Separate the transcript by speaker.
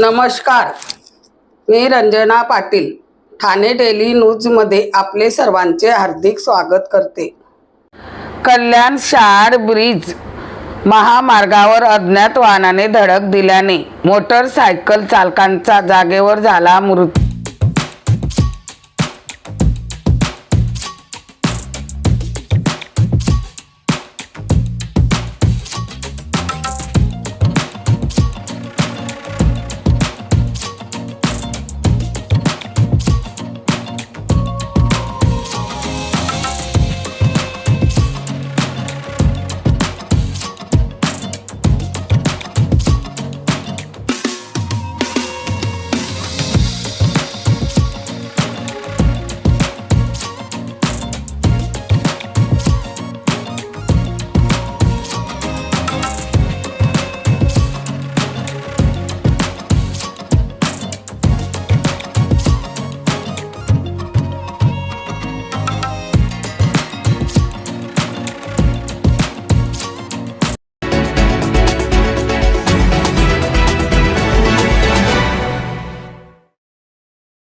Speaker 1: नमस्कार. मी रंजना पाटील ठाणे डेली न्यूजमध्ये आपले सर्वांचे हार्दिक स्वागत करते. कल्याण शार ब्रिज महामार्गावर अज्ञात वाहनाने धडक दिल्याने मोटरसायकल चालकांचा जागेवर झाला मृत्यू.